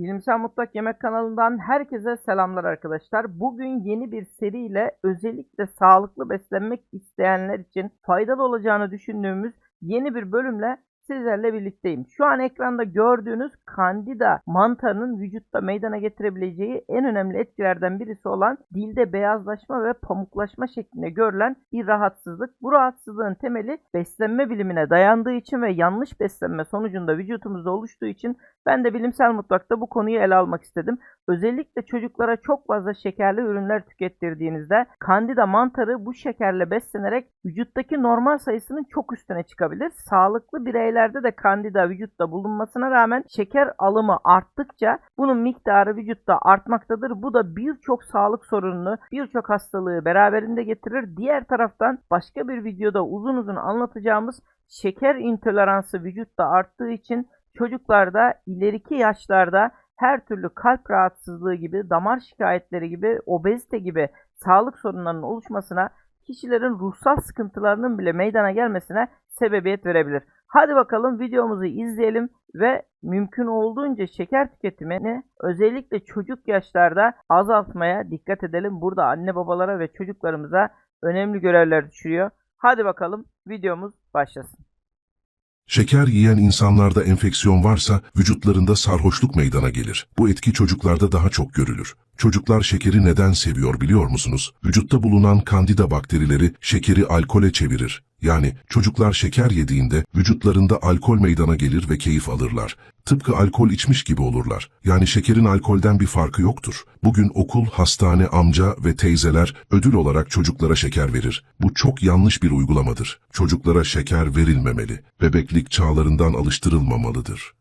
Bilimsel Mutfak Yemek kanalından herkese selamlar arkadaşlar. Bugün yeni bir seriyle özellikle sağlıklı beslenmek isteyenler için faydalı olacağını düşündüğümüz yeni bir bölümle sizlerle birlikteyim. Şu an ekranda gördüğünüz kandida mantarının vücutta meydana getirebileceği en önemli etkilerden birisi olan dilde beyazlaşma ve pamuklaşma şeklinde görülen bir rahatsızlık. Bu rahatsızlığın temeli beslenme bilimine dayandığı için ve yanlış beslenme sonucunda vücutumuzda oluştuğu için ben de bilimsel mutfakta bu konuyu ele almak istedim. Özellikle çocuklara çok fazla şekerli ürünler tükettirdiğinizde kandida mantarı bu şekerle beslenerek vücuttaki normal sayısının çok üstüne çıkabilir. Sağlıklı bireylerde de kandida vücutta bulunmasına rağmen şeker alımı arttıkça bunun miktarı vücutta artmaktadır. Bu da birçok sağlık sorununu, birçok hastalığı beraberinde getirir. Diğer taraftan başka bir videoda uzun uzun anlatacağımız şeker intoleransı vücutta arttığı için çocuklarda ileriki yaşlarda her türlü kalp rahatsızlığı gibi, damar şikayetleri gibi, obezite gibi sağlık sorunlarının oluşmasına, kişilerin ruhsal sıkıntılarının bile meydana gelmesine sebebiyet verebilir. Hadi bakalım videomuzu izleyelim ve mümkün olduğunca şeker tüketimini özellikle çocuk yaşlarda azaltmaya dikkat edelim. Burada anne babalara ve çocuklarımıza önemli görevler düşüyor. Hadi bakalım videomuz başlasın. Şeker yiyen insanlarda enfeksiyon varsa vücutlarında sarhoşluk meydana gelir. Bu etki çocuklarda daha çok görülür. Çocuklar şekeri neden seviyor biliyor musunuz? Vücutta bulunan kandida bakterileri şekeri alkole çevirir. Yani çocuklar şeker yediğinde vücutlarında alkol meydana gelir ve keyif alırlar. Tıpkı alkol içmiş gibi olurlar. Yani şekerin alkolden bir farkı yoktur. Bugün okul, hastane, amca ve teyzeler ödül olarak çocuklara şeker verir. Bu çok yanlış bir uygulamadır. Çocuklara şeker verilmemeli. Bebeklik çağlarından alıştırılmamalıdır.